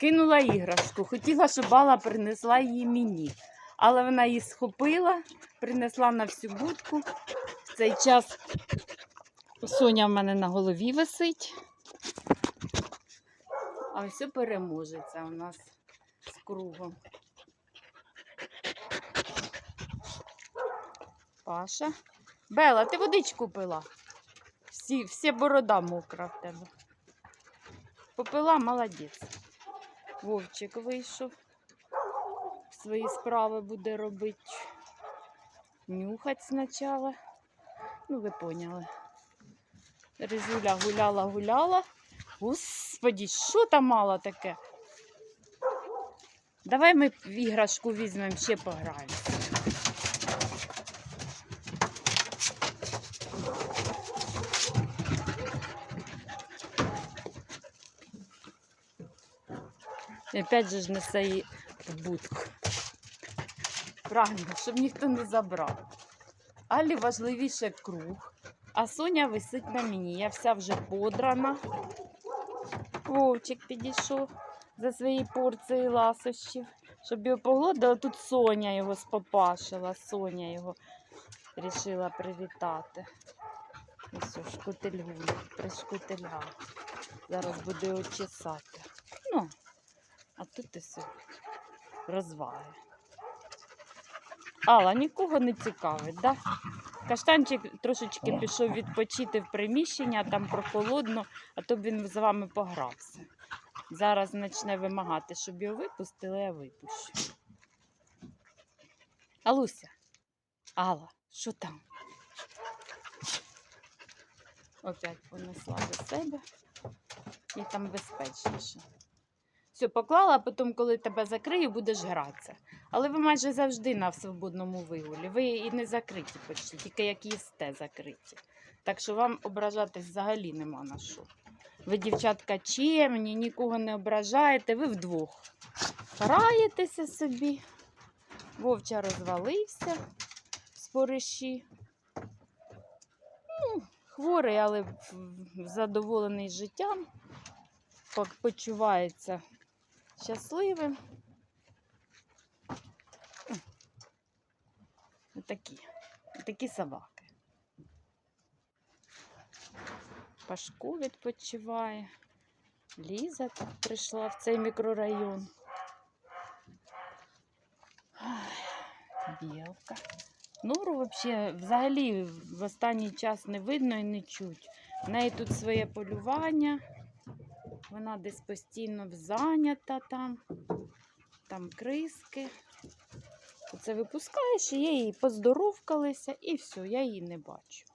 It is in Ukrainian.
кинула іграшку. Хотіла, щоб Алла принесла її мені. Але вона її схопила, принесла на всю будку. В цей час Соня в мене на голові висить. А все переможеться у нас з кругом. Паша. Бела, ти водичку пила? Всі, вся борода мокра в тебе. Попила, молодець. Вовчик вийшов. Свої справи буде робити. Нюхать спочатку. Ну, ви поняли. Резуля гуляла, гуляла. Господі, що там мало таке? Давай ми в іграшку візьмемо, ще пограємо. І опять же ж несе її в будку. Правильно, щоб ніхто не забрав. Алі важливіше круг, а Соня висить на мені. Я вся вже подрана. Вовчик підійшов за свої порції ласощів, щоб його погладила. Тут Соня його спопашила, Соня його рішила привітати. Ось о, шкутильгує, пришкутильга. Зараз буде його чесати. Ну, а тут все розваги. Алла, нікого не цікавить, да? Каштанчик трошечки пішов відпочити в приміщення, там прохолодно, а то б він з вами погрався. Зараз почне вимагати, щоб його випустили, я випущу. Алуся, Алла, що там? Опять понесла до себе. І там безпечніше. Все, поклала, а потім, коли тебе закрию, будеш гратися. Але ви майже завжди на свободному вигулі. Ви і не закриті почти, тільки як їсте закриті. Так що вам ображатись взагалі нема на що. Ви, дівчатка, чемні, нікого не ображаєте, ви вдвох. Граєтеся собі. Вовча розвалився з пориші. Ну, хворий, але задоволений життям. Почувається щасливим. Отакі. Отакі собаки. Пашко відпочиває. Ліза прийшла в цей мікрорайон. Білка. Нору вообще, взагалі в останній час не видно і не чуть. В неї тут своє полювання. Вона десь постійно зайнята там. Там криски. Оце випускаєш, і я її поздоровкалися, і все, я її не бачу.